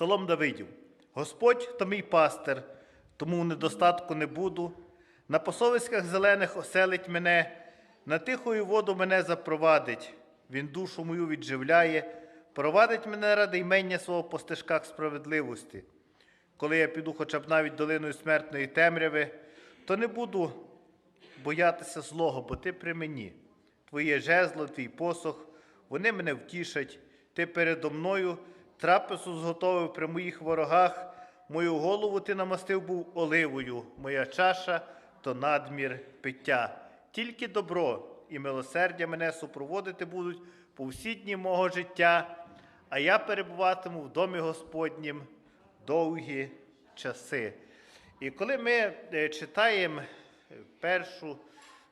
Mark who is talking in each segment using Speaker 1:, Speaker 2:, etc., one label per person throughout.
Speaker 1: Псалом Давидів. Господь то мій пастир, тому в недостатку не буду. На посовиськах зелених оселить мене, на тихою воду мене запровадить. Він душу мою відживляє, провадить мене ради ймення свого по стежках справедливості. Коли я піду хоча б навіть долиною смертної темряви, то не буду боятися злого, бо ти при мені. Твоє жезло, твій посох, вони мене втішать. Ти передо мною трапезу зготовив при моїх ворогах. Мою голову ти намастив був оливою, моя чаша то надмір пиття. Тільки добро і милосердя мене супроводити будуть по всі дні мого життя, а я перебуватиму в домі Господнім довгі часи. І коли ми е, читаємо е, першу,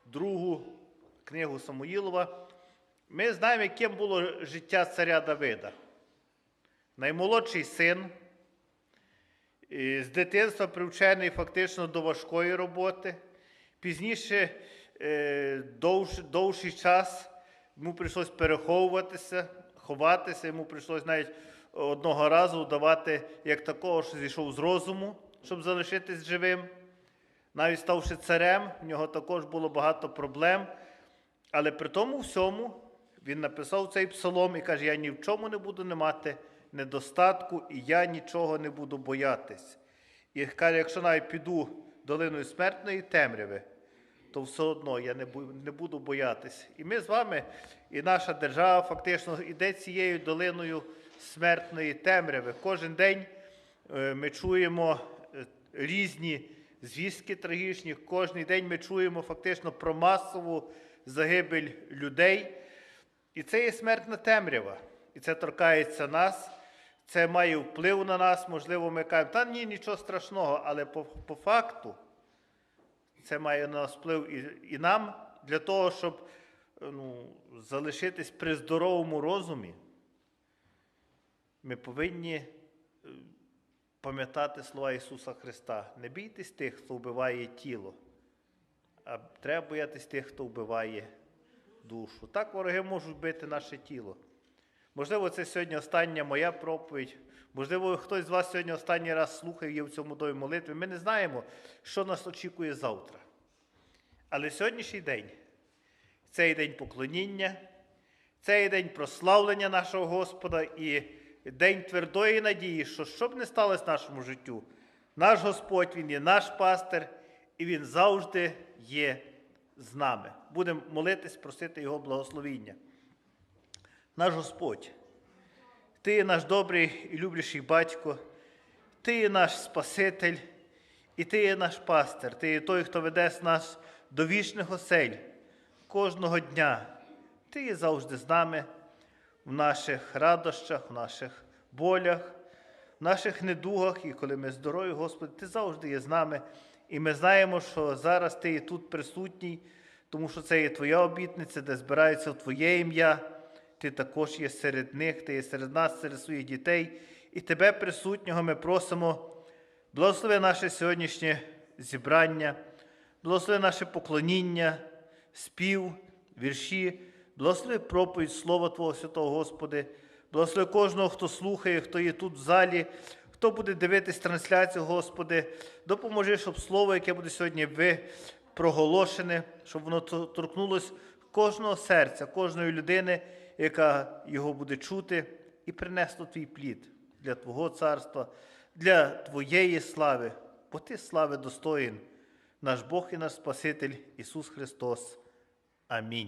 Speaker 1: другу книгу Самуїлова, ми знаємо, яким було життя царя Давида. Наймолодший син, з дитинства привчений фактично до важкої роботи. Пізніше е, довш, довший час йому прийшлось переховуватися, ховатися, йому прийшлось навіть одного разу давати як такого, що зійшов з розуму, щоб залишитись живим. Навіть ставши царем, в нього також було багато проблем. Але при тому всьому він написав цей псалом і каже: Я ні в чому не буду не мати недостатку, і я нічого не буду боятись. І каже, якщо навіть піду долиною смертної темряви, то все одно я не буду боятись. І ми з вами, і наша держава фактично йде цією долиною смертної темряви. Кожен день е, ми чуємо е, різні звістки трагічні. Кожен день ми чуємо фактично про масову загибель людей. І це є смертна темрява. І це торкається нас, це має вплив на нас. Можливо, ми кажемо, та ні, нічого страшного, але по, по факту це має на нас вплив і, і нам для того, щоб ну, залишитись при здоровому розумі. Ми повинні е, пам'ятати слова Ісуса Христа. Не бійтесь тих, хто вбиває тіло, а треба боятись тих, хто вбиває душу. Так вороги можуть бити наше тіло. Можливо, це сьогодні остання моя проповідь. Можливо, хтось з вас сьогодні останній раз слухає є в цьому домі молитви. Ми не знаємо, що нас очікує завтра. Але сьогоднішній день цей день поклоніння, цей день прославлення нашого Господа і день твердої надії, що що б не сталося нашому життю, наш Господь, Він є наш пастир, і Він завжди є з нами. Будемо молитись, просити Його благословіння. Наш Господь, Ти є наш добрий і люблячий батько, Ти є наш Спаситель, і Ти є наш пастир, Ти є той, хто веде нас до вічних осель кожного дня. Ти є завжди з нами в наших радощах, в наших болях, в наших недугах, і коли ми здорові, Господи, Ти завжди є з нами. І ми знаємо, що зараз Ти є тут присутній, тому що це є Твоя обітниця, де збираються в Твоє ім'я. Ти також є серед них, ти є серед нас, серед своїх дітей. І тебе, присутнього, ми просимо, благослови наше сьогоднішнє зібрання, благослови наше поклоніння, спів, вірші, благослови проповідь Слова Твого Святого Господи, благослови кожного, хто слухає, хто є тут в залі, хто буде дивитись трансляцію, Господи, допоможи, щоб слово, яке буде сьогодні ви проголошене, щоб воно то- торкнулось кожного серця, кожної людини, яка його буде чути, і принесло твій плід для Твого царства, для Твоєї слави, бо Ти слави достоїн, наш Бог і наш Спаситель Ісус Христос. Амінь.